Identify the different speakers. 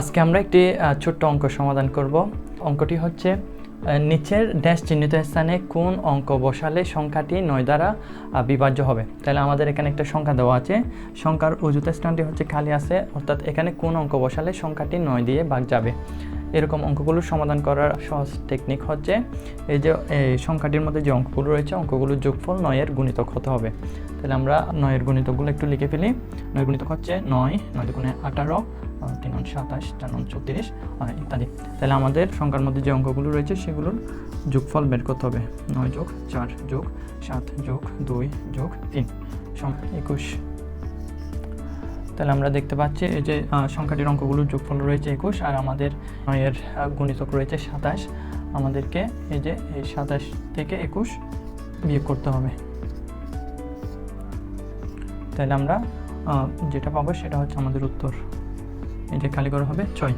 Speaker 1: আজকে আমরা একটি ছোট্ট অঙ্ক সমাধান করব। অঙ্কটি হচ্ছে নিচের ড্যাশ চিহ্নিত স্থানে কোন অঙ্ক বসালে সংখ্যাটি নয় দ্বারা বিভাজ্য হবে। তাহলে আমাদের এখানে একটা সংখ্যা দেওয়া আছে। সংখ্যার অযুত স্থানটি হচ্ছে খালি আছে, অর্থাৎ এখানে কোন অঙ্ক বসালে সংখ্যাটি নয় দিয়ে ভাগ যাবে। এরকম অঙ্কগুলো সমাধান করার সহজ টেকনিক হচ্ছে এই যে, এই সংখ্যাটির মধ্যে যে অঙ্কগুলো রয়েছে, অঙ্কগুলোর যোগফল নয়ের গুণিতক হতে হবে। তাহলে আমরা নয়ের গুণিতকগুলো একটু লিখে ফেলি। নয়ের গুণিতক হচ্ছে নয় নয় দুগুণে আঠারো তিন সাতাশ, চার নং চৌত্রিশ ইত্যাদি। তাহলে আমাদের সংখ্যার মধ্যে যে অঙ্কগুলো রয়েছে, সেগুলোর যোগফল বের করতে হবে। নয় যোগ চার যোগ সাত যোগ দুই যোগ তিন। একুশ তাহলে আমরা দেখতে পাচ্ছি এই যে সংখ্যাটির অঙ্কগুলোর যোগফল রয়েছে একুশ, আর আমাদের এর গুণিতক রয়েছে সাতাশ। আমাদেরকে এই যে, এই সাতাশ থেকে একুশ বিয়োগ করতে হবে। তাহলে আমরা যেটা পাবো সেটা হচ্ছে আমাদের উত্তর। এটা খালি করা হবে ছয়।